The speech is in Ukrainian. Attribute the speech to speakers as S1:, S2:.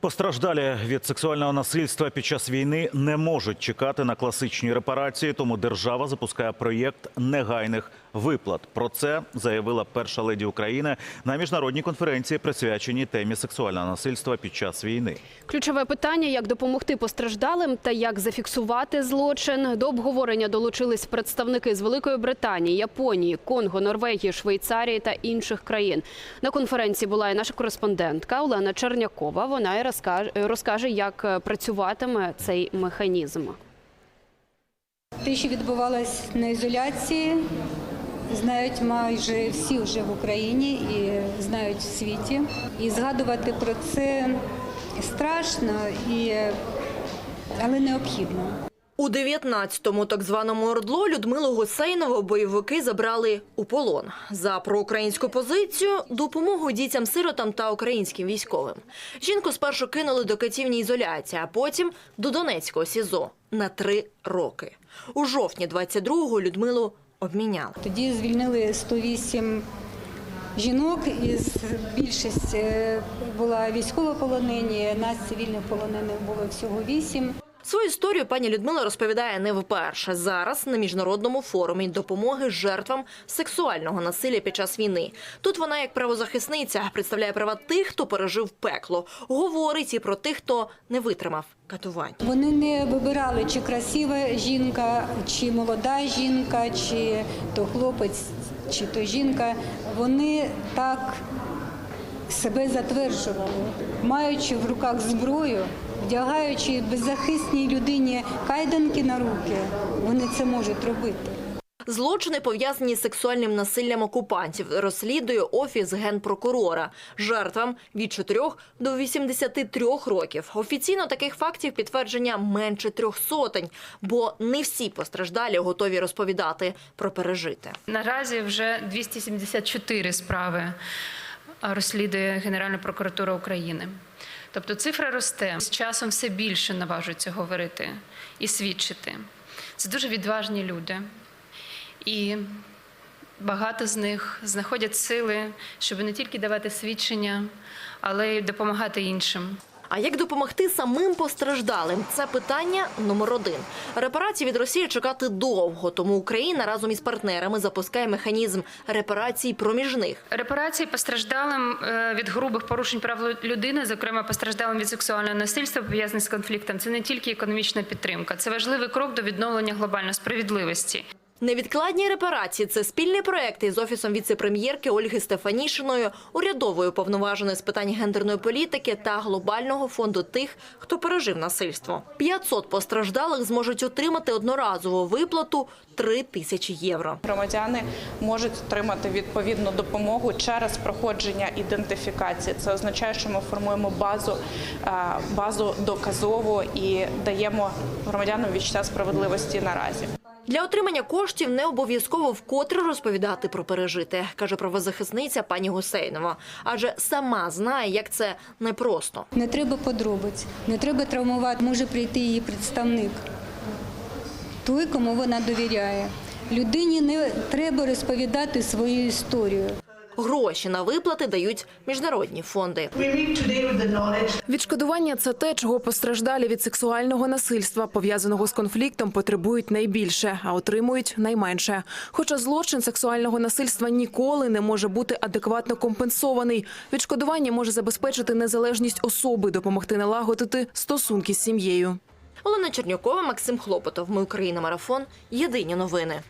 S1: Постраждалі від сексуального насильства під час війни не можуть чекати на класичні репарації, тому держава запускає проєкт негайних виплат. Про це заявила перша леді України на міжнародній конференції, присвяченій темі сексуального насильства під час війни.
S2: Ключове питання, як допомогти постраждалим та як зафіксувати злочин. До обговорення долучились представники з Великої Британії, Японії, Конго, Норвегії, Швейцарії та інших країн. На конференції була і наша кореспондентка Олена Чернякова. Вона і розкаже, розкаже, як е, працюватиме цей механізм.
S3: Те, що відбувалось на ізоляції, знають майже всі вже в Україні і знають в світі. І згадувати про це страшно, і... але необхідно.
S4: У 19-му так званому Ордло Людмилу Гусейнову бойовики забрали у полон за проукраїнську позицію, допомогу дітям-сиротам та українським військовим. Жінку спершу кинули до катівні ізоляції, а потім до Донецького СІЗО на три роки. У жовтні 22-го Людмилу обміняли.
S3: Тоді звільнили 108 жінок, із більшість е, була військовополонені, нас цивільних полонених було всього 8.
S4: Свою історію пані Людмила розповідає не вперше. Зараз на міжнародному форумі допомоги жертвам сексуального насилля під час війни. Тут вона, як правозахисниця, представляє права тих, хто пережив пекло. Говорить і про тих, хто не витримав катувань.
S3: Вони не вибирали, чи красива жінка, чи молода жінка, чи то хлопець, чи то жінка. Вони так себе затверджували, маючи в руках зброю, вдягаючи беззахисній людині кайданки на руки, вони це можуть робити.
S4: Злочини пов'язані з сексуальним насиллям окупантів розслідує офіс генпрокурора. Жертвам від 4 до 83 років. Офіційно таких фактів підтвердження менше трьох сотень, бо не всі постраждалі готові розповідати про пережите.
S5: Наразі вже 274 справи розслідує Генеральна прокуратура України. Тобто цифра росте. З часом все більше наважуються говорити і свідчити. Це дуже відважні люди. І багато з них знаходять сили, щоб не тільки давати свідчення, але й допомагати іншим.
S4: А як допомогти самим постраждалим? Це питання номер один. Репарації від Росії чекати довго, тому Україна разом із партнерами запускає механізм репарацій проміжних.
S5: Репарації постраждалим е, від грубих порушень прав людини, зокрема постраждалим від сексуального насильства, пов'язаних з конфліктом, це не тільки економічна підтримка, це важливий крок до відновлення глобальної справедливості.
S4: Невідкладні репарації це спільний проект із офісом віце-прем'єрки Ольги Стефанішиною, урядовою повноваженою з питань гендерної політики та глобального фонду тих, хто пережив насильство. 500 постраждалих зможуть отримати одноразову виплату 3 тисячі євро.
S6: Громадяни можуть отримати відповідну допомогу через проходження ідентифікації. Це означає, що ми формуємо базу, е, базу доказову і даємо громадянам відчуття справедливості наразі.
S4: Для отримання коштів не обов'язково вкотре розповідати про пережите, каже правозахисниця пані Гусейнова. Адже сама знає, як це непросто.
S3: Не треба подробиць, не треба травмувати. Може прийти її представник, той, кому вона довіряє. Людині не треба розповідати свою історію.
S4: Гроші на виплати дають міжнародні фонди.
S7: Відшкодування це те, чого постраждалі від сексуального насильства, пов'язаного з конфліктом, потребують найбільше, а отримують найменше. Хоча злочин сексуального насильства ніколи не може бути адекватно компенсований. Відшкодування може забезпечити незалежність особи, допомогти налагодити стосунки з сім'єю.
S4: Олена Чернякова, Максим Хлопотов. Ми Україна. Марафон. Єдині новини.